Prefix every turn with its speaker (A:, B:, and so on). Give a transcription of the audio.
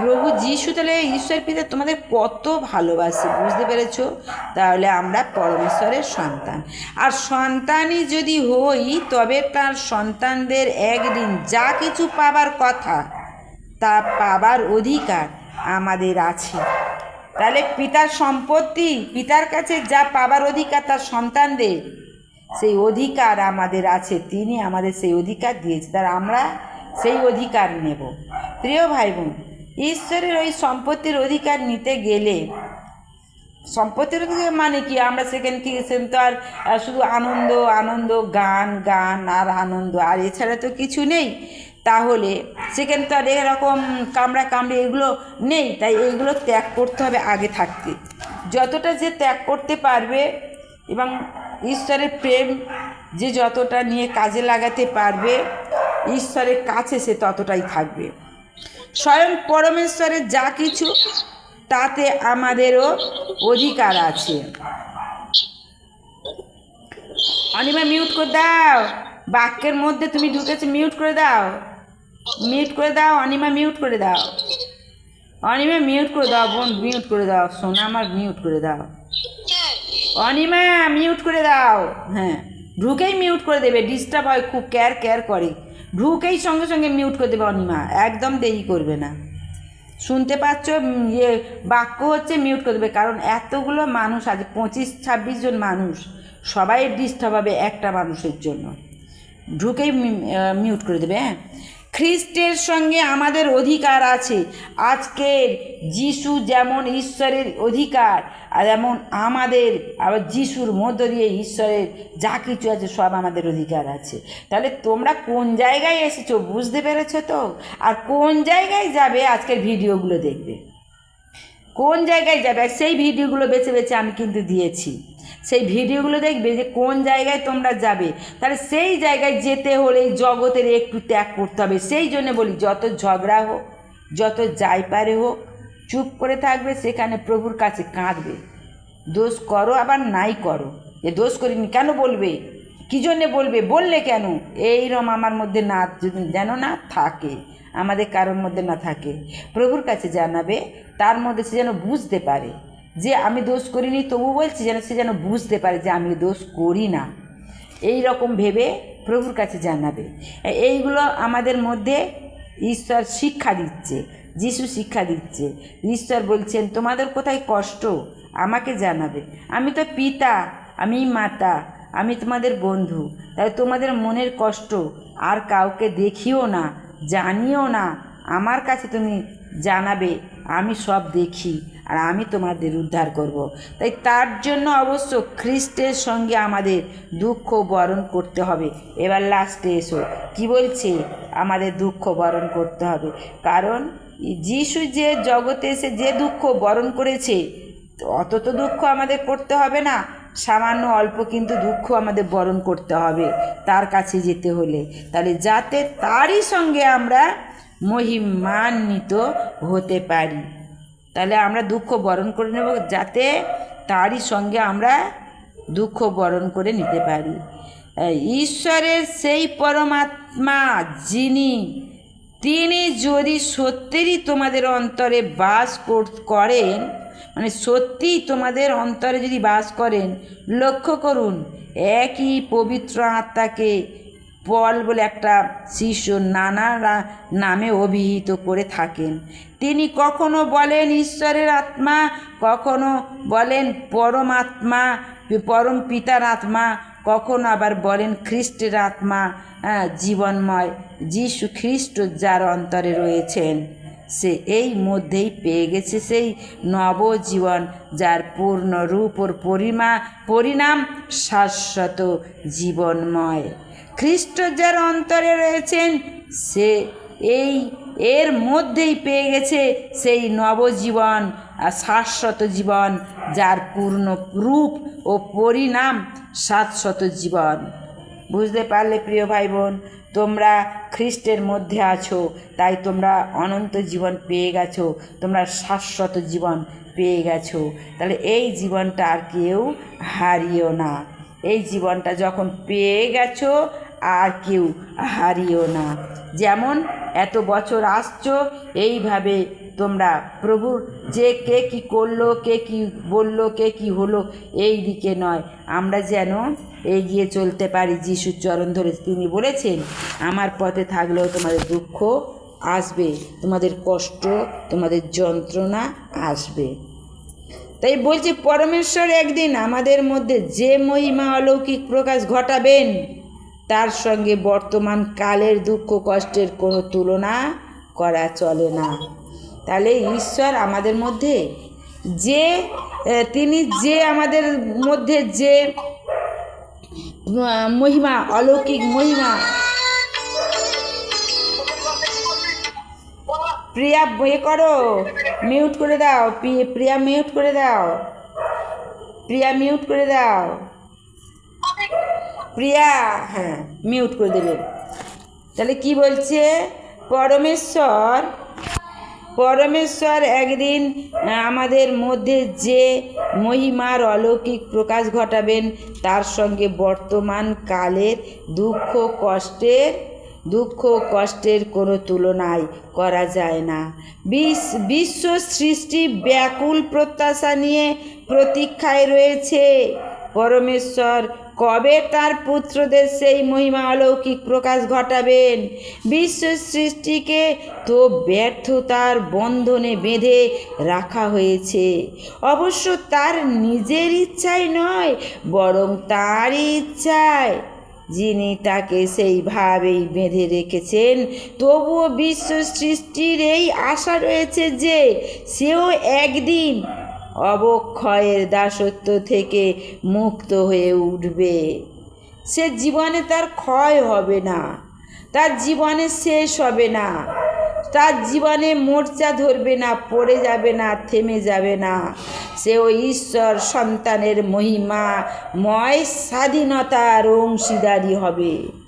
A: প্রভু যিশু, তাহলে ঈশ্বর পিতা তোমাদের কত ভালোবাসে, বুঝতে পেরেছ? তাহলে আমরা পরমেশ্বরের সন্তান। আর সন্তানই যদি হই, তবে তার সন্তানদের একদিন যা কিছু পাবার কথা, তা পাবার অধিকার আমাদের আছে। তাহলে পিতার সম্পত্তি, পিতার কাছে যা পাবার অধিকার তার সন্তানদের, সেই অধিকার আমাদের আছে। তিনি আমাদের সেই অধিকার দিয়েছে তার আমরা সেই অধিকার নেব। প্রিয় ভাই বোন ঈশ্বরের ওই সম্পত্তির অধিকার নিতে গেলে, সম্পত্তির অধিকার মানে কি? আমরা সেখান থেকে সেখানে তো আর শুধু আনন্দ আনন্দ, গান গান আর আনন্দ। আর এছাড়া তো কিছু নেই। তাহলে সেখানে তো আর এরকম কামড়া কামড়ি এগুলো নেই। তাই এইগুলো ত্যাগ করতে হবে আগে থাকতে। যতটা যে ত্যাগ করতে পারবে এবং ঈশ্বরের প্রেম যে যতটা নিয়ে কাজে লাগাতে পারবে, ঈশ্বরের কাছে সে ততটাই থাকবে। স্বয়ং পরমেশ্বরের যা কিছু, তাতে আমাদেরও অধিকার আছে। অনিমা মিউট করে দাও। বাক্যের মধ্যে তুমি ঢুকেছো মিউট করে দাও। মিউট করে দাও, অনিমা মিউট করে দাও। অনিমা মিউট করে দাও, বোন মিউট করে দাও। সোনা, আমার মিউট করে দাও। অনিমা মিউট করে দাও। হ্যাঁ ঢুকেই মিউট করে দেবে। ডিস্টার্ব হয়, খুব কেয়ার কেয়ার করে। ঢুকেই সঙ্গে সঙ্গে মিউট করে দেবে অনিমা, একদম দেরি করবে না। শুনতে পাচ্ছ ইয়ে বাক্য হচ্ছে মিউট করে দেবে, কারণ এতগুলো মানুষ আছে পঁচিশ, ছাব্বিশ জন মানুষ, সবাই ডিস্টার্ব হবে একটা মানুষের জন্য। ঢুকেই মিউট করে দেবে হ্যাঁ? খ্রিস্টের সঙ্গে আমাদের অধিকার আছে। আজকের যিশু যেমন ঈশ্বরের অধিকার, আর যেমন আমাদের, আবার যিশুর মধ্য দিয়ে ঈশ্বরের যা কিছু আছে সব আমাদের অধিকার আছে। তাহলে তোমরা কোন জায়গায় এসেছ বুঝতে পেরেছ তো? আর কোন জায়গায় যাবে আজকের ভিডিওগুলো দেখবে? কোন জায়গায় যাবে? সেই ভিডিওগুলো বেছে বেছে আমি কিন্তু দিয়েছি। সেই ভিডিওগুলো দেখবে যে কোন জায়গায় তোমরা যাবে। তাহলে সেই জায়গায় যেতে হলে জগতের একটু ত্যাগ করতে হবে। সেই জন্য বলি, যত ঝগড়া হোক, যত যাই পারে হোক, চুপ করে থাকবে, সেখানে প্রভুর কাছে কাঁদবে। দোষ করো, আবার নাই করো। যে দোষ করিনি, কেন বলবে? কী জন্যে বলবে? বললে কেন? এইরম আমার মধ্যে না, যেন না থাকে। আমাদের কারোর মধ্যে না থাকে। প্রভুর কাছে জানাবে, তার মধ্যে সে যেন বুঝতে পারে। যে আমি দোষ করিনি, তবু বলছি যেন সে যেন বুঝতে পারে যে আমি দোষ করি না। এই রকম ভেবে প্রভুর কাছে জানাবে। এইগুলো আমাদের মধ্যে ঈশ্বর শিক্ষা দিচ্ছে, যিশু শিক্ষা দিচ্ছে। ঈশ্বর বলছেন, তোমাদের কোথায় কষ্ট? আমাকে জানাবে। আমি তো পিতা আমি মাতা। আমি তোমাদের বন্ধু, তাই তোমাদের মনের কষ্ট আর কাউকে দেখিও না, জানিও না। আমার কাছে তুমি জানাবে, আমি সব দেখি আর আমি তোমাদের উদ্ধার করব। তাই তার জন্য অবশ্য খ্রিস্টের সঙ্গে আমাদের দুঃখ বরণ করতে হবে। এবার লাস্টে এসো। কি বলছে? আমাদের দুঃখ বরণ করতে হবে। কারণ যিশু যে জগতে এসে যে দুঃখ বরণ করেছে, অত তো দুঃখ আমাদের করতে হবে না। সামান্য অল্প কিন্তু দুঃখ আমাদের বরণ করতে হবে, তার কাছে যেতে হলে। তাহলে যাতে তারই সঙ্গে আমরা মহিমান্বিত হতে পারি। তাহলে আমরা দুঃখ বরণ করে নেব, যাতে তারই সঙ্গে আমরা দুঃখ বরণ করে নিতে পারি। ঈশ্বরের সেই পরমাত্মা, যিনি, তিনি যদি সত্যিই তোমাদের অন্তরে বাস করেন মানে সত্যিই তোমাদের অন্তরে যদি বাস করেন, লক্ষ্য করুন, একই পবিত্র আত্মাকে পল বলে একটা শিষ্য নানা নামে অভিহিত করে থাকেন। তিনি কখনো বলেন ঈশ্বরের আত্মা, কখনো বলেন পরমাত্মা, পরম পিতার আত্মা, কখনো আবার বলেন খ্রিস্টের আত্মা জীবনময় যিশু খ্রিস্ট যার অন্তরে রয়েছেন। সে এই মধ্যেই পেয়ে গেছে সেই নবজীবন, যার পূর্ণ রূপ ওর পরিমা, পরিণাম শাশ্বত জীবনময়। খ্রিস্ট যার অন্তরে রয়েছেন, সে এই এর মধ্যেই পেয়ে গেছে সেই নবজীবন আর শাশ্বত জীবন, যার পূর্ণ রূপ ও পরিণাম শাশ্বত জীবন। বুঝতে পারলে প্রিয় ভাই বোন তোমরা খ্রিস্টের মধ্যে আছো, তাই তোমরা অনন্ত জীবন পেয়ে গেছো, তোমরা শাশ্বত জীবন পেয়ে গেছো। তাহলে এই জীবনটা আর কেউ হারিও না। এই জীবনটা যখন পেয়ে গেছো, আর কেউ হারিও না। যেমন এত বছর আসছো, এইভাবে তোমরা প্রভুর যে কে কি করল, কে কি বলল, কে কি হলো, এই দিকে নয়। আমরা যেন এগিয়ে চলতে পারি। যিশুর চরণ ধরে তিনি বলেছেন, আমার পথে থাকলেও তোমাদের দুঃখ আসবে, তোমাদের কষ্ট, তোমাদের যন্ত্রণা আসবে। তাই বলছি, পরমেশ্বর একদিন আমাদের মধ্যে যে মহিমা অলৌকিক প্রকাশ ঘটাবেন, তার সঙ্গে বর্তমান কালের দুঃখ কষ্টের কোনো তুলনা করা চলে না। তাহলে ঈশ্বর আমাদের মধ্যে যে তিনি যে আমাদের মধ্যে যে মহিমা, অলৌকিক মহিমা, প্রিয়া, এ করো মিউট করে দাও প্রিয়া মিউট করে দাও, প্রিয়া মিউট করে দাও, প্রিয়া হ্যাঁ মিউট করে দেবে। তাহলে কি বলছে? পরমেশ্বর পরমেশ্বর একদিন আমাদের মধ্যে যে মহিমার অলৌকিক প্রকাশ ঘটাবেন, তার সঙ্গে বর্তমান কালের দুঃখ কষ্টের দুঃখ কষ্টের কোনো তুলনায় করা যায় না। বিশ- বিশ্ব সৃষ্টি ব্যাকুল প্রত্যাশা নিয়ে প্রতীক্ষায় রয়েছে। পরমেশ্বর, কবে তার পুত্রদের সেই মহিমা অলৌকিক প্রকাশ ঘটাবেন? বিশ্ব সৃষ্টিকে তো ব্যর্থতার বন্ধনে বেঁধে রাখা হয়েছে। অবশ্য তার নিজের ইচ্ছাই নয়, বরং তারই ইচ্ছায়। যিনি তাকে সেইভাবেই বেঁধে রেখেছেন, তবুও বিশ্ব সৃষ্টির এই আশা রয়েছে যে সেও একদিন অবক্ষয়ের দাসত্ব থেকে মুক্ত হয়ে উঠবে। সে জীবনে তার ক্ষয় হবে না, তার জীবনে শেষ হবে না, তার জীবনে মোর্চা ধরবে না, পড়ে যাবে না, থেমে যাবে না। সে ওই ঈশ্বর সন্তানের মহিমাময় স্বাধীনতার অংশীদারি হবে।